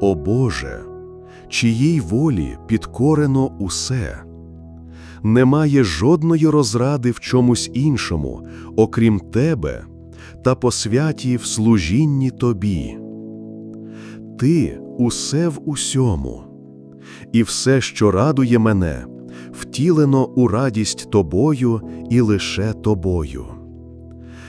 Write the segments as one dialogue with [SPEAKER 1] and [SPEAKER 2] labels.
[SPEAKER 1] О Боже, чиїй волі підкорено усе. Немає жодної розради в чомусь іншому, окрім Тебе, та по святі в служінні Тобі. Ти усе в усьому, і все, що радує мене, втілено у радість Тобою і лише Тобою.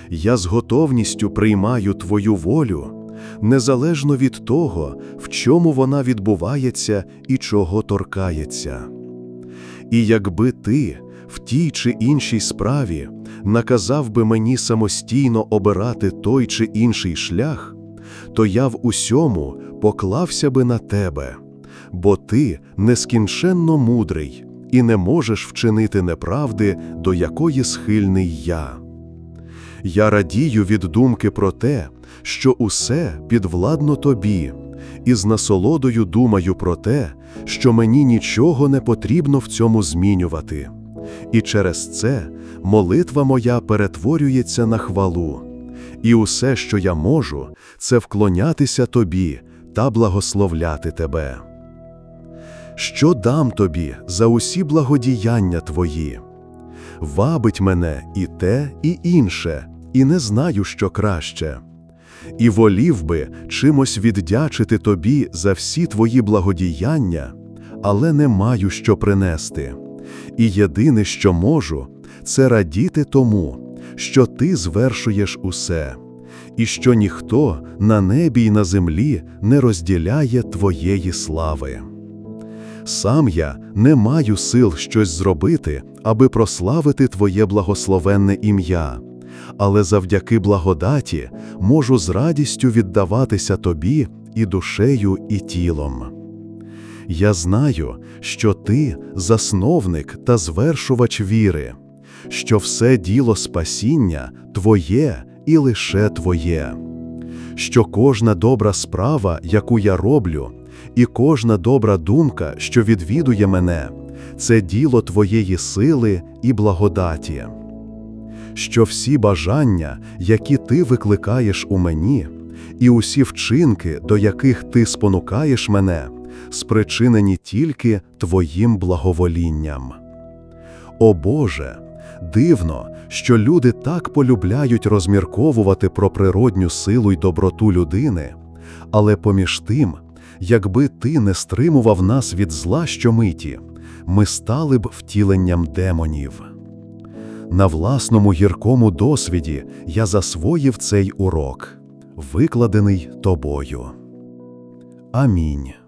[SPEAKER 1] Я з готовністю приймаю Твою волю, незалежно від того, в чому вона відбувається і чого торкається. І якби ти в тій чи іншій справі наказав би мені самостійно обирати той чи інший шлях, то я в усьому поклався би на тебе, бо ти нескінченно мудрий і не можеш вчинити неправди, до якої схильний я. Я радію від думки про те, що усе підвладно тобі, і з насолодою думаю про те, що мені нічого не потрібно в цьому змінювати. І через це молитва моя перетворюється на хвалу, і усе, що я можу, це вклонятися тобі та благословляти тебе. Що дам тобі за усі благодіяння твої? Вабить мене і те, і інше, і не знаю, що краще. І волів би чимось віддячити тобі за всі твої благодіяння, але не маю що принести. І єдине, що можу, це радіти тому, що ти звершуєш усе, і що ніхто на небі й на землі не розділяє твоєї слави. Сам я не маю сил щось зробити, аби прославити Твоє благословенне ім'я, але завдяки благодаті можу з радістю віддаватися Тобі і душею, і тілом. Я знаю, що Ти засновник та звершувач віри, що все діло спасіння Твоє і лише Твоє, що кожна добра справа, яку я роблю, і кожна добра думка, що відвідує мене, це діло Твоєї сили і благодаті, що всі бажання, які Ти викликаєш у мені, і усі вчинки, до яких Ти спонукаєш мене, спричинені тільки Твоїм благоволінням. О Боже, дивно, що люди так полюбляють розмірковувати про природню силу й доброту людини, але поміж тим, якби ти не стримував нас від зла щомиті, ми стали б втіленням демонів. На власному гіркому досвіді я засвоїв цей урок, викладений тобою. Амінь.